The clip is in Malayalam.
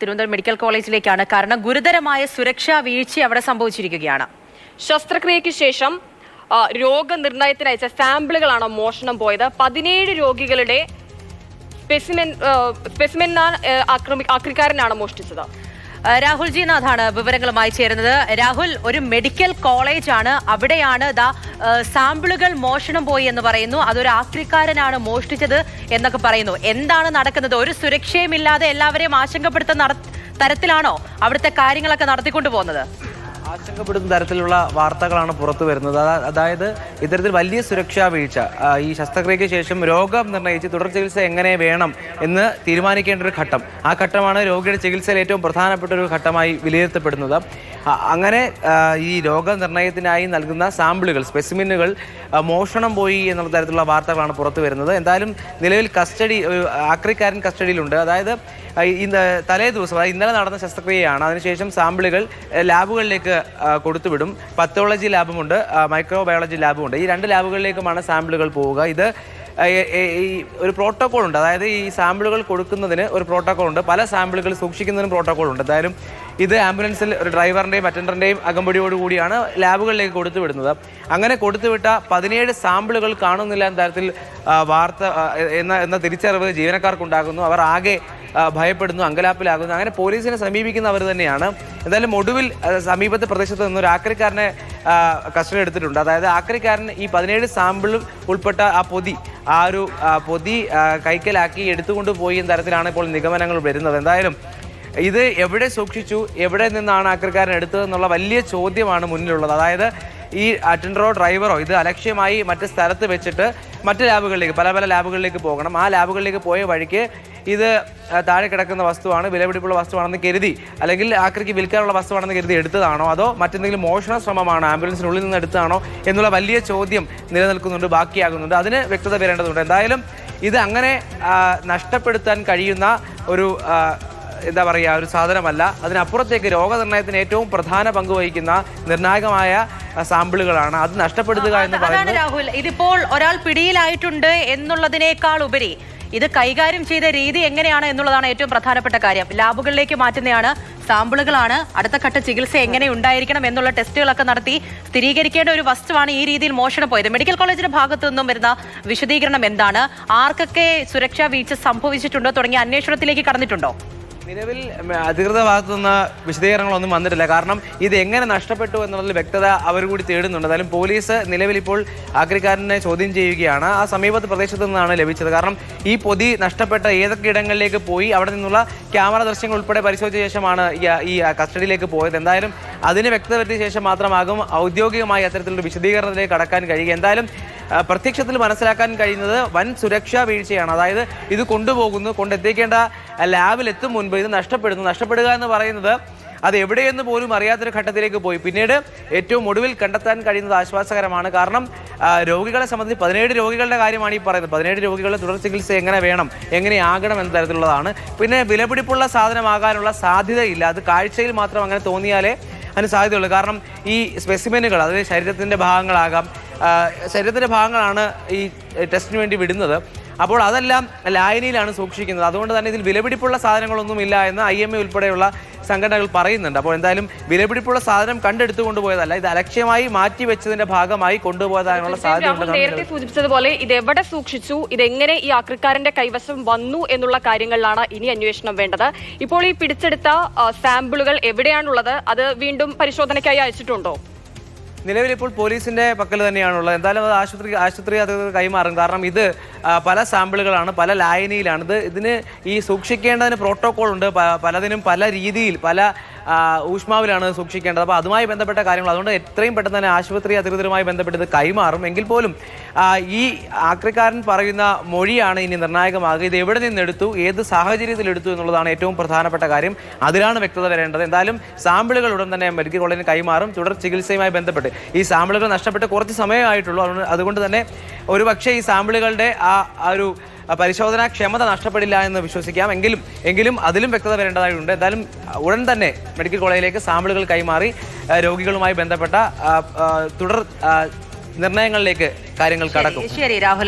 തിരുവനന്തപുരം മെഡിക്കൽ കോളേജിലേക്കാണ്. കാരണം ഗുരുതരമായ സുരക്ഷാ വീഴ്ച അവിടെ സംഭവിച്ചിരിക്കുകയാണ്. ശസ്ത്രക്രിയയ്ക്ക് ശേഷം രോഗനിർണയത്തിന് അയച്ച സാമ്പിളുകളാണ് മോഷണം പോയത്. പതിനേഴ് രോഗികളുടെ സ്പെസിമെൻ സ്പെസിമെൻ ആക്രമി ആക്രിക്കാരനാണ് മോഷ്ടിച്ചത്. രാഹുൽ ജി നാഥാണ് വിവരങ്ങളുമായി ചേരുന്നത്. രാഹുൽ ഒരു മെഡിക്കൽ കോളേജാണ്. അവിടെയാണ് ദാ സാമ്പിളുകൾ മോഷണം പോയി എന്ന് പറയുന്നു. അതൊരു ആക്രിക്കാരനാണ് മോഷ്ടിച്ചത് എന്നൊക്കെ പറയുന്നു. എന്താണ് നടക്കുന്നത്? ഒരു സുരക്ഷയുമില്ലാതെ എല്ലാവരെയും ആശങ്കപ്പെടുത്തുന്ന തരത്തിലാണോ അവിടുത്തെ കാര്യങ്ങളൊക്കെ നടത്തിക്കൊണ്ടു പോകുന്നത് ആശങ്കപ്പെടുന്ന തരത്തിലുള്ള വാർത്തകളാണ് പുറത്തു വരുന്നത്. അതായത് ഇത്തരത്തിൽ വലിയ സുരക്ഷാ വീഴ്ച. ഈ ശസ്ത്രക്രിയയ്ക്ക് ശേഷം രോഗം നിർണയിച്ച് തുടർ ചികിത്സ എങ്ങനെ വേണം എന്ന് തീരുമാനിക്കേണ്ട ഒരു ഘട്ടം. ആ ഘട്ടമാണ് രോഗിയുടെ ചികിത്സയിൽ ഏറ്റവും പ്രധാനപ്പെട്ട ഒരു ഘട്ടമായി വിലയിരുത്തപ്പെടുന്നത്. അങ്ങനെ ഈ രോഗനിർണയത്തിനായി നൽകുന്ന സാമ്പിളുകൾ സ്പെസിമിനുകൾ മോഷണം പോയി എന്നുള്ള തരത്തിലുള്ള വാർത്തകളാണ് പുറത്തു വരുന്നത്. എന്തായാലും നിലവിൽ കസ്റ്റഡി ആക്രിക്കാരൻ കസ്റ്റഡിയിലുണ്ട്. അതായത് ഇന്ന് തലേ ദിവസം അതായത് ഇന്നലെ നടന്ന ശസ്ത്രക്രിയയാണ്. അതിനുശേഷം സാമ്പിളുകൾ ലാബുകളിലേക്ക് കൊടുത്തുവിടും. Pathology ലാബുമുണ്ട് microbiology ലാബുമുണ്ട്. ഈ രണ്ട് ലാബുകളിലേക്കുമാണ് സാമ്പിളുകൾ പോവുക. ഇത് ഈ ഒരു പ്രോട്ടോകോൾ ഉണ്ട്. അതായത് ഈ സാമ്പിളുകൾ കൊടുക്കുന്നതിന് ഒരു പ്രോട്ടോകോൾ ഉണ്ട്. പല സാമ്പിളുകൾ സൂക്ഷിക്കുന്നതിനും പ്രോട്ടോകോൾ ഉണ്ട്. എന്തായാലും ഇത് ആംബുലൻസിൽ ഒരു ഡ്രൈവറിന്റെയും അറ്റൻഡറിന്റെയും അകമ്പടിയോടുകൂടിയാണ് ലാബുകളിലേക്ക് കൊടുത്തു വിടുന്നത്. അങ്ങനെ കൊടുത്തുവിട്ട പതിനേഴ് സാമ്പിളുകൾ കാണുന്നില്ല എന്ന തരത്തിൽ വാർത്ത എന്ന എന്ന തിരിച്ചറിവ് ജീവനക്കാർക്കുണ്ടാകുന്നു. അവർ ആകെ ഭയപ്പെടുന്നു അങ്കലാപ്പിലാകുന്നു. അങ്ങനെ പോലീസിനെ സമീപിക്കുന്നവർ തന്നെയാണ്. എന്തായാലും ഒടുവിൽ സമീപത്തെ പ്രദേശത്ത് നിന്ന് ഒരു ആക്രിക്കാരനെ കസ്റ്റഡി എടുത്തിട്ടുണ്ട്. അതായത് ആക്രിക്കാരൻ ഈ പതിനേഴ് സാമ്പിളും ഉൾപ്പെട്ട ആ പൊതി ആ ഒരു പൊതി കൈക്കലാക്കി എടുത്തുകൊണ്ട് പോയി തരത്തിലാണ് ഇപ്പോൾ നിഗമനങ്ങൾ വരുന്നത്. എന്തായാലും ഇത് എവിടെ സൂക്ഷിച്ചു എവിടെ നിന്നാണ് ആക്രിക്കാരൻ എടുത്തതെന്നുള്ള വലിയ ചോദ്യമാണ് മുന്നിലുള്ളത്. അതായത് ഈ അറ്റൻഡറോ ഡ്രൈവറോ ഇത് അലക്ഷ്യമായി മറ്റ് സ്ഥലത്ത് വെച്ചിട്ട് മറ്റ് ലാബുകളിലേക്ക് പല പല ലാബുകളിലേക്ക് പോകണം. ആ ലാബുകളിലേക്ക് പോയ വഴിക്ക് ഇത് താഴെ കിടക്കുന്ന വസ്തുവാണ് വിലപിടിപ്പുള്ള വസ്തുവാണെന്ന് കരുതി അല്ലെങ്കിൽ ആക്രിക്ക് വിൽക്കാനുള്ള വസ്തുവാണെന്ന് കരുതി എടുത്തതാണോ അതോ മറ്റെന്തെങ്കിലും മോഷണ ശ്രമമാണോ ആംബുലൻസിനുള്ളിൽ നിന്ന് എടുത്തതാണോ എന്നുള്ള വലിയ ചോദ്യം നിലനിൽക്കുന്നുണ്ട് ബാക്കിയാകുന്നുണ്ട്. അതിന് വ്യക്തത വരേണ്ടതുണ്ട്. എന്തായാലും ഇത് അങ്ങനെ നഷ്ടപ്പെടുത്താൻ കഴിയുന്ന ഒരു എന്താ പറയുക ഒരു സാധനമല്ല. അതിനപ്പുറത്തേക്ക് രോഗനിർണയത്തിന് ഏറ്റവും പ്രധാന പങ്ക് വഹിക്കുന്ന നിർണായകമായ സാമ്പിളുകളാണ്. അത് നഷ്ടപ്പെടുത്തുക എന്ന് പറയുന്നത് രാഹുൽ. ഇതിപ്പോൾ ഒരാൾ പിടിയിലായിട്ടുണ്ട് എന്നുള്ളതിനേക്കാൾ ഉപരി ഇത് കൈകാര്യം ചെയ്ത രീതി എങ്ങനെയാണ് എന്നുള്ളതാണ് ഏറ്റവും പ്രധാനപ്പെട്ട കാര്യം. ലാബുകളിലേക്ക് മാറ്റുന്നതാണ് സാമ്പിളുകളാണ് അടുത്ത ഘട്ട ചികിത്സ എങ്ങനെ ഉണ്ടായിരിക്കണം എന്നുള്ള ടെസ്റ്റുകളൊക്കെ നടത്തി സ്ഥിരീകരിക്കേണ്ട ഒരു വസ്തുവാണ് ഈ രീതിയിൽ മോഷണം പോയത്. മെഡിക്കൽ കോളേജിന്റെ ഭാഗത്തു നിന്നും വരുന്ന വിശദീകരണം എന്താണ്? ആർക്കൊക്കെ സുരക്ഷാ വീഴ്ച സംഭവിച്ചിട്ടുണ്ടോ തുടങ്ങിയ അന്വേഷണത്തിലേക്ക് കടന്നിട്ടുണ്ടോ? നിലവിൽ അധികൃത ഭാഗത്തു നിന്ന് വിശദീകരണങ്ങളൊന്നും വന്നിട്ടില്ല. കാരണം ഇത് എങ്ങനെ നഷ്ടപ്പെട്ടു എന്നുള്ളതിൽ വ്യക്തത അവർ കൂടി തേടുന്നുണ്ട്. എന്തായാലും പോലീസ് നിലവിൽ ഇപ്പോൾ ആക്രിക്കാരനെ ചോദ്യം ചെയ്യുകയാണ്. ആ സമീപത്ത് പ്രദേശത്ത് നിന്നാണ് ലഭിച്ചത്. കാരണം ഈ പൊതി നഷ്ടപ്പെട്ട ഏതൊക്കെ ഇടങ്ങളിലേക്ക് പോയി അവിടെ നിന്നുള്ള ക്യാമറ ദൃശ്യങ്ങൾ ഉൾപ്പെടെ പരിശോധിച്ച ശേഷമാണ് ഈ കസ്റ്റഡിയിലേക്ക് പോയത്. എന്തായാലും അതിന് വ്യക്തത വരുത്തിയ ശേഷം മാത്രമാകും ഔദ്യോഗികമായി അത്തരത്തിലൊരു വിശദീകരണത്തിലേക്ക് കടക്കാൻ കഴിയുക. എന്തായാലും പ്രത്യക്ഷത്തിൽ മനസ്സിലാക്കാൻ കഴിയുന്നത് വൻ സുരക്ഷാ വീഴ്ചയാണ്. അതായത് ഇത് കൊണ്ടുപോകുന്നു കൊണ്ടെത്തിക്കേണ്ട ലാബിൽ എത്തും മുൻപ് ഇത് നഷ്ടപ്പെടുന്നു. നഷ്ടപ്പെടുക എന്ന് പറയുന്നത് അത് എവിടെയെന്ന് പോലും അറിയാത്തൊരു ഘട്ടത്തിലേക്ക് പോയി. പിന്നീട് ഏറ്റവും ഒടുവിൽ കണ്ടെത്താൻ കഴിയുന്നത് ആശ്വാസകരമാണ്. കാരണം രോഗികളെ സംബന്ധിച്ച് പതിനേഴ് രോഗികളുടെ കാര്യമാണ് ഈ പറയുന്നത്. പതിനേഴ് രോഗികളുടെ തുടർ ചികിത്സ എങ്ങനെ വേണം എങ്ങനെയാകണം എന്ന തരത്തിലുള്ളതാണ്. പിന്നെ വിലപിടിപ്പുള്ള സാധനമാകാനുള്ള സാധ്യതയില്ല. അത് കാഴ്ചയിൽ മാത്രം അങ്ങനെ തോന്നിയാലേ അതിന് സാധ്യതയുള്ളൂ. കാരണം ഈ സ്പെസിമെനുകൾ അതായത് ശരീരത്തിന്റെ ഭാഗങ്ങളാകാം ശരീരത്തിന്റെ ഭാഗങ്ങളാണ് ഈ ടെസ്റ്റിന് വേണ്ടി വിടുന്നത്. അപ്പോൾ അതെല്ലാം ലായനിയിലാണ് സൂക്ഷിക്കുന്നത്. അതുകൊണ്ട് തന്നെ ഇതിൽ വിലപിടിപ്പുള്ള സാധനങ്ങളൊന്നും ഇല്ല എന്ന് ഐ എം എ ഉൾപ്പെടെയുള്ള സംഘടനകൾ പറയുന്നുണ്ട്. അപ്പോൾ എന്തായാലും വിലപിടിപ്പുള്ള സാധനം കണ്ടെടുത്തു കൊണ്ടുപോയതല്ല ഇത് അലക്ഷ്യമായി മാറ്റി വെച്ചതിന്റെ ഭാഗമായി കൊണ്ടുപോകാനുള്ള സാധ്യത നേരത്തെ സൂചിപ്പിച്ചതുപോലെ ഇത് എവിടെ സൂക്ഷിച്ചു ഇതെങ്ങനെ ഈ ആക്രിക്കാരന്റെ കൈവശം വന്നു എന്നുള്ള കാര്യങ്ങളിലാണ് ഇനി അന്വേഷണം വേണ്ടത്. ഇപ്പോൾ ഈ പിടിച്ചെടുത്ത സാമ്പിളുകൾ എവിടെയാണുള്ളത്? അത് വീണ്ടും പരിശോധനയ്ക്കായി അയച്ചിട്ടുണ്ടോ? നിലവിൽ ഇപ്പോൾ പോലീസിന്റെ പക്കൽ തന്നെയാണുള്ളത്. എന്തായാലും അത് ആശുപത്രി ആശുപത്രി അത് കൈമാറും. കാരണം ഇത് പല സാമ്പിളുകളാണ് പല ലായനിയിലാണ്. ഇത് ഇതിന് ഈ സൂക്ഷിക്കേണ്ടതിന് പ്രോട്ടോകോൾ ഉണ്ട് പലതിനും പല രീതിയിൽ പല ഊഷ്മാവിലാണ് സൂക്ഷിക്കേണ്ടത്. അപ്പോൾ അതുമായി ബന്ധപ്പെട്ട കാര്യങ്ങൾ. അതുകൊണ്ട് എത്രയും പെട്ടെന്ന് തന്നെ ആശുപത്രി അധികൃതരുമായി ബന്ധപ്പെട്ട് ഇത് കൈമാറും. എങ്കിൽ പോലും ഈ ആക്രിക്കാരൻ പറയുന്ന മൊഴിയാണ് ഇനി നിർണായകമാകുക. ഇത് എവിടെ നിന്നെടുത്തു ഏത് സാഹചര്യത്തിൽ എടുത്തു എന്നുള്ളതാണ് ഏറ്റവും പ്രധാനപ്പെട്ട കാര്യം. അതിലാണ് വ്യക്തത വരേണ്ടത്. എന്തായാലും സാമ്പിളുകൾ ഉടൻ തന്നെ മെഡിക്കൽ കോളേജിന് കൈമാറും. തുടർ ചികിത്സയുമായി ബന്ധപ്പെട്ട്. ഈ സാമ്പിളുകൾ നഷ്ടപ്പെട്ട് കുറച്ച് സമയമായിട്ടുള്ളൂ. അതുകൊണ്ട് തന്നെ ഒരുപക്ഷെ ഈ സാമ്പിളുകളുടെ ആ ഒരു പരിശോധനാ ക്ഷമത നഷ്ടപ്പെടില്ല എന്ന് വിശ്വസിക്കാം. എങ്കിലും എങ്കിലും അതിലും വ്യക്തത വരേണ്ടതായിട്ടുണ്ട്. എന്തായാലും ഉടൻ തന്നെ മെഡിക്കൽ കോളേജിലേക്ക് സാമ്പിളുകൾ കൈമാറി രോഗികളുമായി ബന്ധപ്പെട്ട തുടർ നിർണയങ്ങളിലേക്ക് കാര്യങ്ങൾ കടക്കും. ശരി രാഹുൽ.